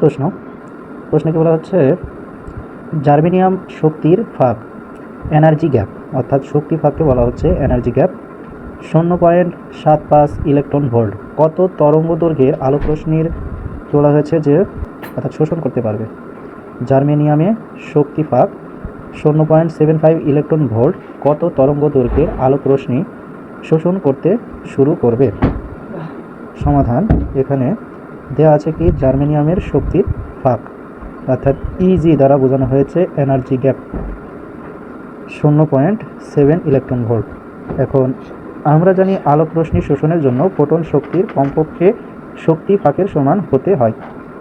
প্রশ্ন। প্রশ্নে কি বলা হচ্ছে, জার্মেনিয়াম শক্তির ফাঁক, এনার্জি গ্যাপ। অর্থাৎ শক্তি ফাঁককে বলা হচ্ছে এনার্জি গ্যাপ। শূন্য পয়েন্ট সাত পাঁচ ইলেকট্রন ভোল্ট। কত তরঙ্গ দৈর্ঘ্যের আলোক রশ্মির বলা হয়েছে যে, অর্থাৎ শোষণ করতে পারবে? জার্মেনিয়ামে শক্তি ফাঁক, শূন্য point seven five electron volt. কত তরঙ্গ দৈর্ঘ্যের আলোক রশ্মি শোষণ করতে শুরু করবে? সমাধান এখানে দেওয়া আছে কি? জার্মেনিয়ামের শক্তির ফাঁক। অর্থাৎ ইজি দ্বারা বোঝানো হয়েছে এনার্জি গ্যাপ শূন্য পয়েন্ট সেভেন ইলেকট্রন ভোল্ট এখন আমরা জানি আলোক রশ্মি শোষণের জন্য ফোটন শক্তির কমপক্ষে শক্তি ফাঁকের সমান হতে হয়।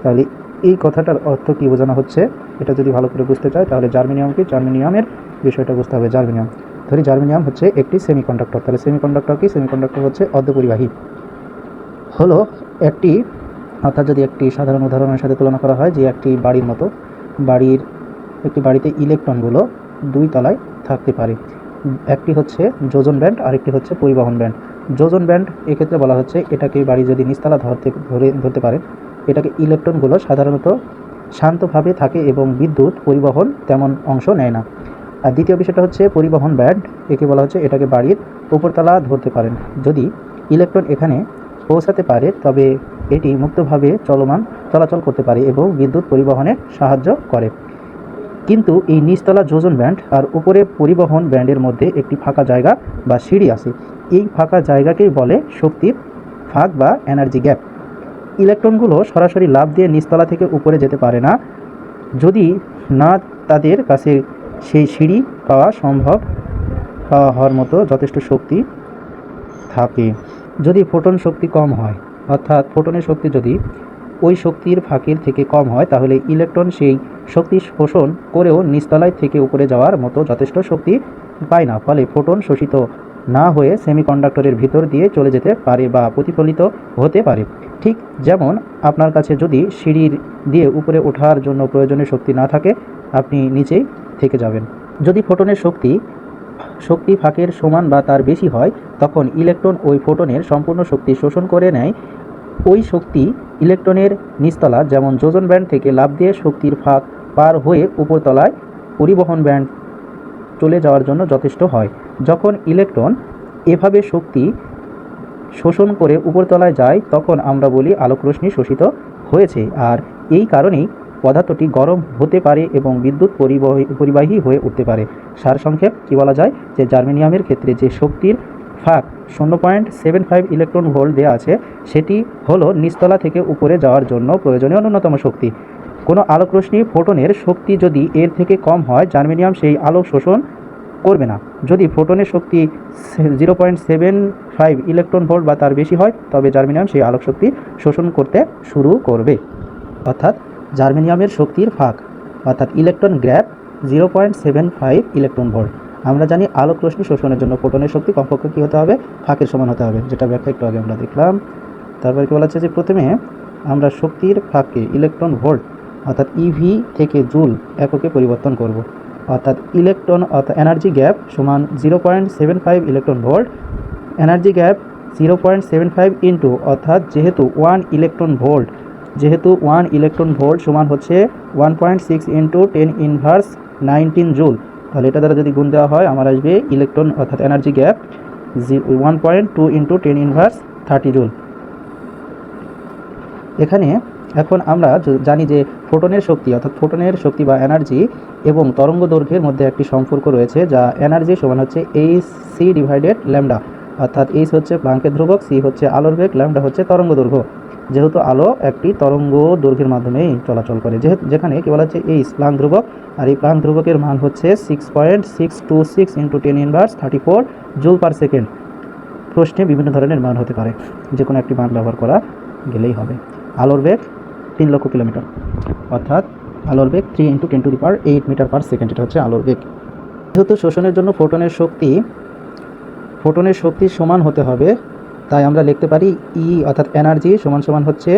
তাহলে এই কথাটার অর্থ কী বোঝানো হচ্ছে? এটা যদি ভালো করে বুঝতে চায়, তাহলে জার্মেনিয়াম কি? জার্মেনিয়ামের বিষয়টা বুঝতে হবে, জার্মেনিয়াম। ধরি জার্মেনিয়াম হচ্ছে একটি সেমিকন্ডাক্টর তাহলে সেমিকন্ডাক্টর কি? সেমিকন্ডাক্টর হচ্ছে অর্ধপরিবাহী। হলো একটি অর্থাৎ যদি একটি সাধারণ উদাহরণের সাথে তুলনা করা হয় যে একটি বাড়ির মতো, বাড়ির একটি বাড়িতে ইলেকট্রনগুলো দুই তলায় থাকতে পারে। একটি হচ্ছে যোজন ব্যান্ড, আরেকটি হচ্ছে পরিবহন ব্যান্ড। যোজন ব্যান্ড এক্ষেত্রে বলা হচ্ছে এটাকে বাড়ি যদি নিচতলা ধরতে, ধরে, ধরতে পারে, এটাকে ইলেকট্রনগুলো সাধারণত শান্তভাবে থাকে এবং বিদ্যুৎ, পরিবহন তেমন অংশ নেয় না। আর দ্বিতীয় বিষয়টা হচ্ছে পরিবহন ব্যান্ড, একে বলা হচ্ছে এটাকে বাড়ির উপরতলা ধরতে পারেন। যদি ইলেকট্রন এখানে পৌঁছাতে পারে, তবে এটি মুক্তভাবে চলমান, চলাচল করতে পারে এবং বিদ্যুৎ পরিবহনে সাহায্য করে। কিন্তু এই নিচতলা যোজন ব্যান্ড আর উপরে পরিবহন ব্যান্ডের মধ্যে একটি ফাঁকা জায়গা বা সিঁড়ি আছে। এই ফাঁকা জায়গাকেই বলে শক্তির ফাঁক বা এনার্জি গ্যাপ। ইলেকট্রনগুলো সরাসরি লাভ দিয়ে নিচতলা থেকে উপরে যেতে পারে না। যদি না তাদের কাছে সেই সিঁড়ি পাওয়া সম্ভব হওয়ার মতো যথেষ্ট শক্তি থাকে। যদি ফোটন শক্তি কম হয় অর্থাৎ ফোটনের শক্তি যদি ওই শক্তির ফাঁকের থেকে কম হয়, তাহলে ইলেকট্রন সেই শক্তি শোষণ করেও নিচতলায় থেকে উপরে যাওয়ার মতো যথেষ্ট শক্তি পায় না। ফলে ফোটন শোষিত না হয়ে সেমিকন্ডাক্টরের ভিতর দিয়ে চলে যেতে পারে বা প্রতিফলিত হতে পারে। ঠিক যেমন আপনার কাছে যদি সিঁড়ির দিয়ে উপরে ওঠার জন্য প্রয়োজনীয় শক্তি না থাকে, আপনি নিচেই থেকে যাবেন। যদি ফোটনের শক্তি শক্তি ফাঁকের সমান বা তার বেশি হয়, তখন ইলেকট্রন ওই ফোটনের সম্পূর্ণ শক্তি শোষণ করে নেয়। ওই শক্তি ইলেকট্রনের নিচতলা, যেমন যোজন ব্যান্ড থেকে লাভ দিয়ে শক্তির ফাঁক পার হয়ে উপরতলায় পরিবহন ব্যান্ড চলে যাওয়ার জন্য যথেষ্ট হয়। যখন ইলেকট্রন এভাবে শক্তি শোষণ করে উপরতলায় যায়, তখন আমরা বলি আলোক রশ্মি শোষিত হয়েছে। আর এই কারণেই পদার্থটি গরম হতে পারে এবং বিদ্যুৎ পরিবহী হয়ে উঠতে পারে। সারসংক্ষেপ কী বলা যায়? যে জার্মেনিয়ামের ক্ষেত্রে যে শক্তির ফাঁক শূন্য point seven five electron volt দেওয়া আছে, সেটি হলো নিচতলা থেকে উপরে যাওয়ার জন্য প্রয়োজনীয় ন্যূনতম শক্তি। কোনো আলোক রশ্মি ফোটনের শক্তি যদি এর থেকে কম হয়, জার্মেনিয়াম সেই আলোক শোষণ করবে না। যদি ফোটনের শক্তি zero point seven five electron volt বা তার বেশি হয়, তবে জার্মেনিয়াম সেই আলোক শক্তি শোষণ করতে শুরু করবে। অর্থাৎ জার্মেনিয়ামের শক্তির ফাঁক, অর্থাৎ electron gap zero point seven five electron volt. আমরা জানি আলোক রশ্মি শোষণের জন্য ফোটনের শক্তি কমপক্ষে কী হতে হবে? ফাঁকের সমান হতে হবে, যেটা ব্যাখ্যা একটু আগে আমরা দেখলাম। তারপর কি বলা হচ্ছে যে প্রথমে আমরা শক্তির ফাঁককে ইলেকট্রন ভোল্ট, অর্থাৎ ইভি থেকে জুল এককে পরিবর্তন করব। অর্থাৎ ইলেকট্রন, অর্থাৎ এনার্জি গ্যাপ সমান zero point seven five electron volt. Energy gap zero point seven five into, অর্থাৎ যেহেতু ওয়ান ইলেকট্রন ভোল্ট যেহেতু ওয়ান ইলেকট্রন ভোল্ট সমান হচ্ছে one point six into ten inverse nineteen joule তাহলে এটা দ্বারা যদি গুণ দেওয়া হয়, আমার আসবে ইলেকট্রন অর্থাৎ energy gap G one point two into ten inverse thirty joule এখানে এখন আমরা জানি যে ফোটনের শক্তি অর্থাৎ ফোটনের শক্তি বা এনার্জি এবং তরঙ্গ দৈর্ঘ্যের মধ্যে একটি সম্পর্ক রয়েছে, যা এনার্জি সমান হচ্ছে এইচ সি ডিভাইডেড ল্যামডা অর্থাৎ এইচ হচ্ছে প্লাঙ্কের ধ্রুবক সি হচ্ছে আলোর বেগ ল্যামডা হচ্ছে তরঙ্গ দৈর্ঘ্য। যেহেতু আলো একটি তরঙ্গ দৈর্ঘ্যের মাধ্যমেই চলাচল করে, যেহেতু যেখানে কি বলা হচ্ছে এইচ প্লাঙ্ক ধ্রুবক, আর এই প্লাঙ্ক ধ্রুবকের মান হচ্ছে six point six two six into ten inverse thirty four joule per second প্রশ্নে বিভিন্ন ধরনের মান হতে পারে যে কোনো একটি মান ব্যবহার করা গেলেই হবে। আলোর বেগ তিন লক্ষ কিলোমিটার, অর্থাৎ আলোর বেগ three into ten to the power eight metre per second এটা হচ্ছে আলোর বেগ। যেহেতু শোষণের জন্য ফোটনের শক্তি ফোটনের শক্তি সমান হতে হবে তাই আমরা লিখতে পারি ই অর্থাৎ এনার্জি সমান সমান হচ্ছে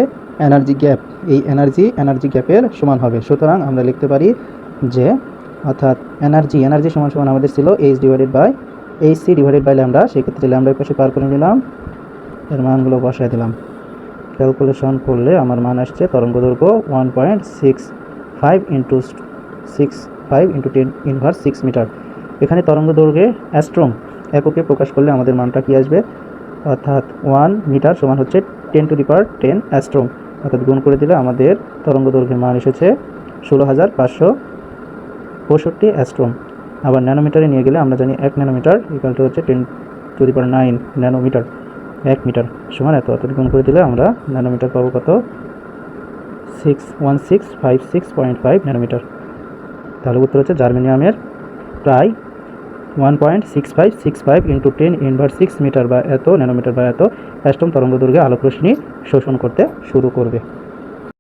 এনার্জি গ্যাপ এই এনার্জি এনার্জি গ্যাপের সমান হবে। সুতরাং আমরা লিখতে পারি যে অর্থাৎ এনার্জি এনার্জি সমান সমান আমাদের ছিল H divided by H C divided by lambda সেক্ষেত্রে ল্যামডার পাশে পার করে নিলাম। এর মানগুলো বসায় দিলাম। ক্যালকুলেশন করলে আমার মান আসছে তরঙ্গ দৈর্ঘ্য one point six five into six five into ten inverse six metre এখানে তরঙ্গ দৈর্ঘ্যে অ্যাস্ট্রোম এককে প্রকাশ করলে আমাদের মানটা কী আসবে? অর্থাৎ ওয়ান মিটার সমান হচ্ছে ten to the power ten angstrom অর্থাৎ গুণ করে দিলে আমাদের তরঙ্গ দৈর্ঘ্যের মান এসেছে ষোলো হাজার পাঁচশো পঁয়ষট্টি অ্যাস্ট্রোম আবার ন্যানোমিটারে নিয়ে গেলে আমরা জানি এক ন্যানোমিটার ইকাল টু হচ্ছে ten to the power nine nanometre এক মিটার সমান এত, অর্থাৎ গুণ করে দিলে আমরা ন্যানোমিটার পাবো কত? Six one six five six point five nanometre তাহলে উত্তর হচ্ছে জার্মেনিয়ামের প্রায় one point six five six five into ten inverse six metre বা এত ন্যানোমিটার বা এত অ্যাস্টম তরঙ্গ দৈর্ঘ্যে আলোক রশ্মি শোষণ করতে শুরু করবে।